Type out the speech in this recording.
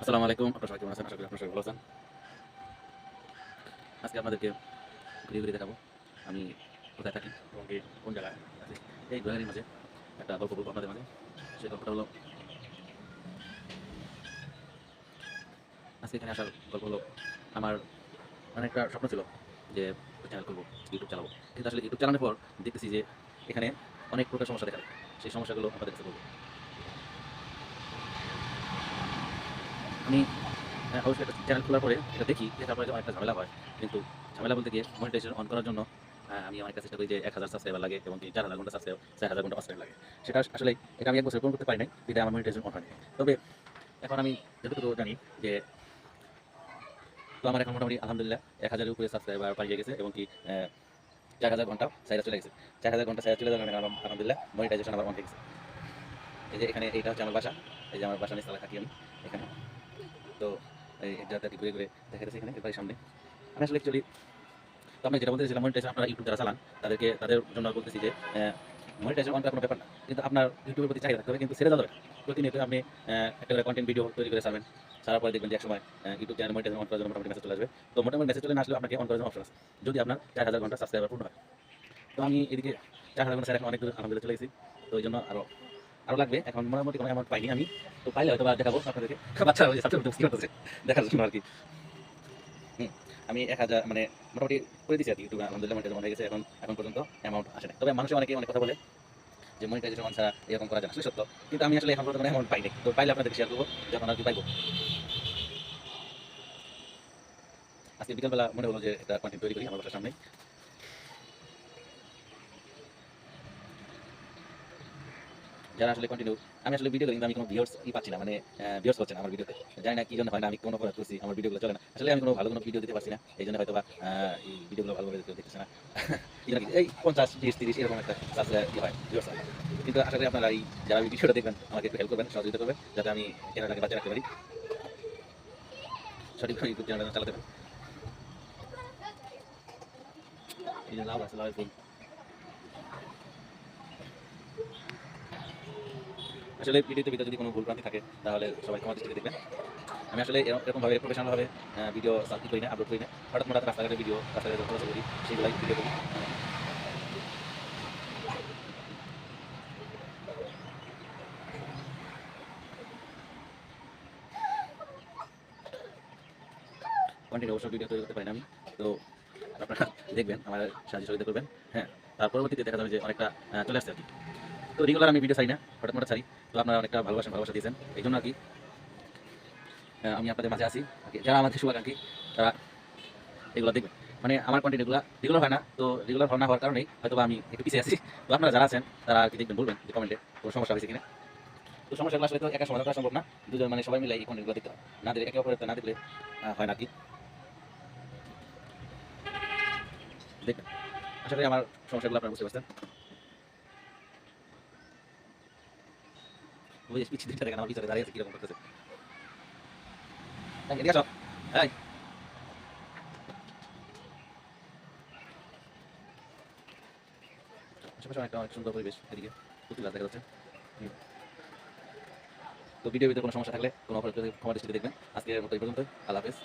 আসসালামু আলাইকুম। আপনার সবাই কেমন আছেন? আশা করি সবাই ভালো আছেন। আজকে আপনাদেরকে ঘুরিয়ে ঘুরিয়ে দেখাবো। আমি কোথায় থাকি, এবং কোন জায়গায় এই ঘোরাঘুরির মাঝে একটা গল্প বলব আপনাদের মাঝে। সেই গল্পটা হলো, আজকে এখানে আসার গল্প হলো, আমার অনেকটা স্বপ্ন ছিল যে চ্যানেল করব ইউটিউব চালাবো। কিন্তু আসলে ইউটিউব চালানোর পর দেখতেছি যে এখানে অনেক প্রকার সমস্যা দেখা দেয়। সেই সমস্যাগুলো আপনাদের কাছে বলব। আমি হ্যাঁ, অবশ্যই একটা চ্যানেল খোলার পরে এটা দেখি যে তারপরে অনেকটা ঝামেলা হয় কিন্তু ঝামেলা বলতে গিয়ে মনিটাইজেশন অন করার জন্য আহ, আমি অনেকটা চেষ্টা করি যে এক হাজার সাবস্ক্রাইবার লাগে এবং চার হাজার ঘণ্টা সাবস্ক্রাইব চার হাজার ঘণ্টা সাবস্ক্রাইব লাগে। সেটা আসলে এটা আমি এক বছর করতে পারি নাই এটা আমার মনিটাইজেশন অন হয়নি। তবে এখন আমি যতটুকু জানি যে তো আমার এখন মোটামুটি আলহামদুলিল্লাহ এক হাজারের উপরে সাবস্ক্রাইবার পাইয়ে গেছে এবং কি চার হাজার ঘণ্টা সাইরা চলে গেছে। চার হাজার ঘণ্টা সাইরা চলে যাওয়ার কারণে আমার আলহামদুলিল্লাহ মনিটাইজেশন আমার অন হয়ে গেছে। এই যে এখানে এইটা হচ্ছে আমার বাসা এই যে আমার বাসা নিচতলা থাকি আমি এখানে। তো জায়গাটা ঘুরে ঘুরে দেখা যাচ্ছে এখানে এর সামনে। আমি আসলে অ্যাকচুয়ালি তো আমি যেটা বলতে চাইছিলাম মনিটাইজেশন আপনারা ইউটিউব যারা চালান, তাদেরকে, তাদের জন্য বলতেছি যে মনিটাইজেশন অন কোনো ব্যাপার না, কিন্তু আপনার ইউটিউবের প্রতি চাহিদা থাকতে কিন্তু যাবে না। প্রতিনিয়ত আপনি একটা করে কন্টেন্ট ভিডিও তৈরি করে ছাড়বেন, ছাড়ার পরে দেখবেন যে একসময় ইউটিউব চ্যানেল মনিটাইজেশন অন করার জন্য মোটামুটি মেসেজ চলে আসবে। তো মোটামুটি মেসেজ চলে না আসলে আপনাকে অন করার জন্য অপশন আছে। যদি আপনার চার হাজার ঘণ্টা সাবস্ক্রাইবার পূর্ণ হয়। তো আমি এদিকে চার হাজার ঘণ্টা স্যার অনেক দূর আলহামদুলিল্লাহ চলে গেছি। তো ওই জন্য আরও আরও লাগবে। এখন মোটামুটি কোনো অ্যামাউন্ট পাইনি আমি। তো পাইলে হয়তো বা দেখাবো আপনাদেরকে। বাচ্চা ওই সাথে কি করতেছে। আর কি। আমি এক হাজার মানে মোটামুটি করে দিয়েছি আর কি। ইউটিউবে আলহামদুলিল্লাহ মনিটাইজেশন হয়ে গেছে। এখন এখন পর্যন্ত অ্যামাউন্ট আসে না তবে মানুষ অনেকে অনেক কথা বলে যে মনিটাইজেশন ছাড়া এরকম করা যায় আসলে সত্য। কিন্তু আমি আসলে এখন পর্যন্ত অ্যামাউন্ট পাইনি। তো পাইলে আপনাদের শেয়ার করব, যখন আর কি পাইবো। আজকে বিকালবেলা মনে হলো যে একটা কন্টেন্ট তৈরি করি, আমার বাসার সামনে যারা আসলে কন্টিনিউ আমি আসলে ভিডিও কিন্তু আমি কোনো ভিউয়ার্স ই পাচ্ছি না মানে ভিউয়ার্স পাচ্ছে না আমার ভিডিওতে জানি না কি জন্য হয় না, আমি কোনো অপরাধ করছি, আমার ভিডিওগুলো চলে না। আসলে আমি কোনো ভালো কোনো ভিডিও দিতে পারছি না, এই জন্য হয়তো বা এই ভিডিওগুলো ভালোভাবে দেখতেছে না। এই পঞ্চাশ তিরিশ তিরিশ এরকম একটা ই হয় ভিউয়ার্স হয়। কিন্তু আশা করি আপনারা এই, যারা এই ভিডিওটা দেখবেন, আমাকে একটু হেল্প করবেন, সহযোগিতা করবেন, যাতে আমি চ্যানেলটাকে বাঁচিয়ে রাখতে পারি। সঠিকভাবে ইউটিউব চ্যানেলটা চালাতে পারি। এই লাভ আছে আসলে ভিডিওতে ভিতরে যদি কোনো ভুল থাকে, তাহলে সবাই ক্ষমা দৃষ্টিতে দেখবেন। আমি আসলে এরকমভাবে প্রফেশনালভাবে ভিডিও সার্চ করি না আপলোড করি না। হঠাৎ হঠাৎ রাস্তাঘাটে ভিডিও রাস্তাঘাটে খরচ করি সেইগুলাই ভিডিও করি। ভিডিও তৈরি করতে পারি না আমি, তো আপনারা দেখবেন, আমার সাহায্য সহযোগিতা করবেন। হ্যাঁ তার পরবর্তীতে দেখা যাবে যে অনেকটা চলে আসছে আর কি। তো রেগুলার আমি ভিডিও ছাড়ি না, হঠাৎ হঠাৎ ছাড়ি। তো আপনারা অনেকটা ভালোবাসেন, ভালোবাসা দিয়েছেন। এই জন্য আর কি আমি আপনাদের মাঝে আছি। যারা আমাদের শুভাকাঙ্ক্ষী, তারা এগুলো দেখবেন। মানে আমার কন্টেন্ট এগুলো রেগুলার হয় না, তো রেগুলার না হওয়ার কারণেই হয়তো আমি একটু পিছিয়ে আছি। তো আপনারা যারা আছেন, তারা আর কি দেখবেন, বলবেন যে কমেন্টে কোনো সমস্যা হয়েছে কিনা। তো সমস্যাগুলো আসলে তো একা সমাধান করা সম্ভব না। দুজন মানে সবাই মিলে এই কন্টেন্টগুলো দেখতে হয় না দিলে একে অপরের না দেখলে হয় না কি। দেখবেন। করি আমার সমস্যাগুলো আপনারা বুঝতে পারছেন। ওই দেখেন আমার দাঁড়িয়ে আছে? কীরকম করতেছে? সুন্দর তো ভিডিও ভিতরে কোনো সমস্যা থাকলে কোনো অপরাধ ক্ষমা দৃষ্টিতে দেখবেন। আজকের মতো এই পর্যন্ত আল্লাহ হাফেজ।